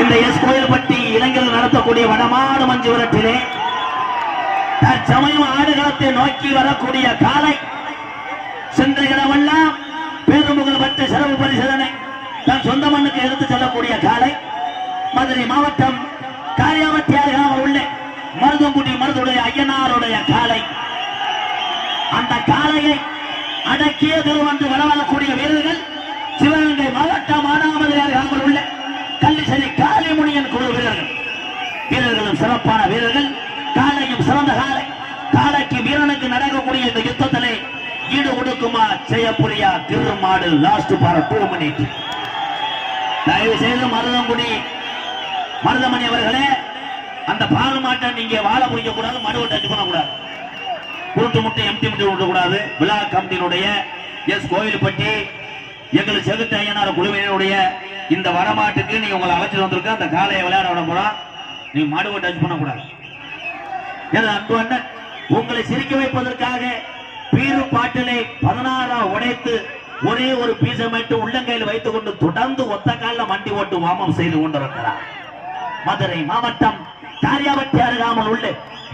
இந்த எஸ் கோயில்பட்டி இளைஞர்கள் நடத்தக்கூடிய வடமாடு மஞ்சு விரட்டிலே தற்சமயம் ஆடுகளத்தை நோக்கி வரக்கூடிய காலை. சென்ற இடமெல்லாம் பேருமுகல் பட்ட சிறப்பு பரிசோதனை. தன் சொந்த மண்ணுக்கு எடுத்து செல்லக்கூடிய காலை. மதுரை மாவட்டம் காரியாவட்டி அருகாமல் உள்ள மருதங்குடி மருதுடைய ஐயனாருடைய காலை. அந்த காளையை அடக்கிய திருவந்து வளவரக்கூடிய வீரர்கள் சிவகங்கை மாவட்டம் கள்ளிசனை குழு வீரர்கள். வீரர்களும் சிறப்பான வீரர்கள். காலையும் சிறந்த காலை. காலைக்கு வீரனுக்கு நடக்கக்கூடிய இந்த யுத்தத்திலே ஈடு கொடுக்குமா செய்யப்புரியா திருமாடு லாஸ்ட் பார டூ மினிட் தயவு செய்து மருதங்குடி மருதமணி அவர்களே அந்த பால் மாட்டை நீங்க வாழ முடிக்க கூடாது மடுவை டச் பண்ணக்கூடாது. கூட்டு முட்டை எம்டி முட்டை விடக்கூடாது விழா கமிட்டியினுடைய எஸ் கோயில்பட்டி எங்களுக்கு செகுத்த ஐயனார் குழுவினுடைய இந்த வரமாட்டுக்கு நீங்க உங்களை அழைச்சிட்டு வந்திருக்க அந்த காலையை விளையாட விட போறோம் நீ மடுவை டச் பண்ணக்கூடாது. எனது அன்பு அண்ணன்? உங்களை சிரிக்க வைப்பதற்காக பீரு பாட்டிலை பதினாறா உடைத்து ஒரே ஒரு பீசமைட்டு உள்ளங்கையில் வைத்துக் கொண்டு தொடர்ந்து ஒத்த காலில் மண்டி ஓட்டு வாமம் செய்து கொண்டிருக்கிறார். மதுரை மாவட்டம் காரியாபட்டி அருகாமல் உள்ள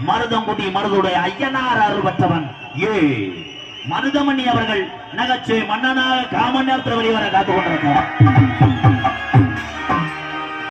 மருதங்குடி மருதுடைய ஐயனார் அருள் பெற்றவன் ஏ. மருதமணி அவர்கள் நகைச்சுவை மன்னனாக காமன் நேரத்தில் வெளிவர காத்துக் கொண்டிருக்கிறார்